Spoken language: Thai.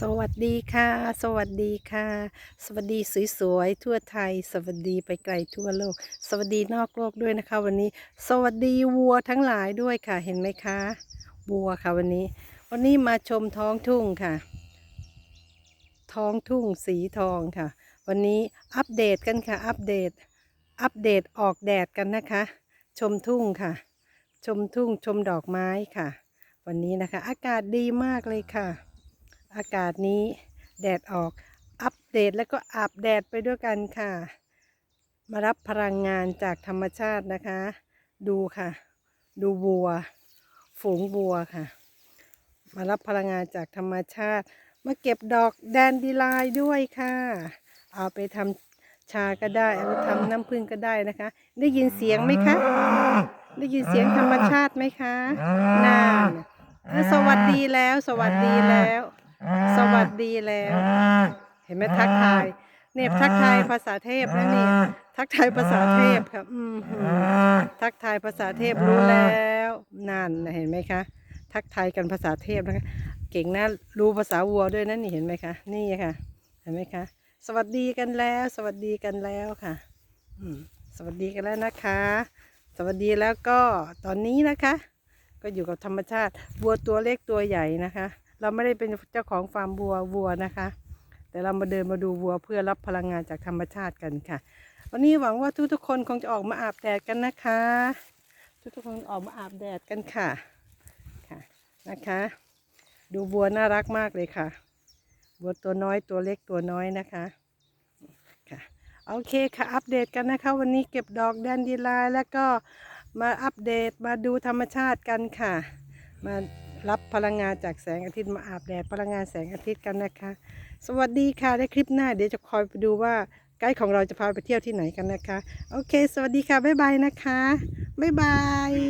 สวัสดีค่ะ สวัสดีค่ะ สวัสดีสวยๆทั่วไทย สวัสดีไปไกลทั่วโลก สวัสดีนอกโลกด้วยนะคะ วันนี้ สวัสดีวัวทั้งหลายด้วยค่ะ เห็นไหมคะวัวค่ะวันนี้ วันนี้มาชมท้องทุ่งค่ะ ท้องทุ่งสีทองค่ะ วันนี้อัปเดตกันค่ะ อัปเดต อัปเดตออกแดดกันนะคะ ชมทุ่งค่ะ ชมทุ่งชมดอกไม้ค่ะ วันนี้นะคะ อากาศดีมากเลยค่ะ อากาศนี้แดดออกอัปเดตแล้วก็อาบแดดไปด้วยกันค่ะ มารับพลังงานจากธรรมชาตินะคะ ดูค่ะ ดูวัว ฝูงวัวค่ะ มารับพลังงานจากธรรมชาติ มาเก็บดอกแดนดีไลน์ด้วยค่ะ เอาไปทำชาก็ได้ เอาไปทำน้ำผึ้งก็ได้นะคะ ได้ยินเสียงไหมคะ ได้ยินเสียงธรรมชาติไหมคะน่าสวัสดีแล้ว สวัสดีแล้ว สวัสดีแล้ว เห็นไหมทักทายเนี่ยทักทายภาษาเทพนะนี่ทักทายภาษาเทพครับอืมหือทักทายภาษาเทพรู้แล้วนั่นนะเห็นไหมคะ ทักทายกันภาษาเทพนะคะเก่งนะรู้ภาษาวัวด้วยนะนี่เห็นไหมคะนี่ค่ะ เห็นไหมคะ สวัสดีกันแล้ว สวัสดีกันแล้วค่ะอืมสวัสดีกันแล้วนะคะ สวัสดีแล้วก็ตอนนี้นะคะ ก็อยู่กับธรรมชาติวัวตัวเล็กตัวใหญ่นะคะ เราไม่ได้เป็นเจ้าของฟาร์มวัววัวนะคะ แต่เรามาเดินมาดูวัวเพื่อรับพลังงานจากธรรมชาติกันค่ะ วันนี้หวังว่าทุกทุกๆคนคงจะออกมาอาบแดดกันนะคะทุกทุกๆคนออกมาอาบแดดกันค่ะค่ะนะคะ ดูวัวน่ารักมากเลยค่ะวัวตัวน้อยตัวเล็กตัวน้อยนะคะค่ะโอเคค่ะอัปเดตกันนะคะ วันนี้เก็บดอกแดนดีไลน์แล้วก็มาอัปเดตมาดูธรรมชาติกันค่ะ มา รับพลังงานจากแสงอาทิตย์มาอาบแดดพลังงานแสงอาทิตย์กันนะคะ สวัสดีค่ะในคลิปหน้าเดี๋ยวจะคอยไปดูว่าไกด์ของเราจะพาไปเที่ยวที่ไหนกันนะคะ โอเค สวัสดีค่ะ บ๊ายบายนะคะ บ๊ายบาย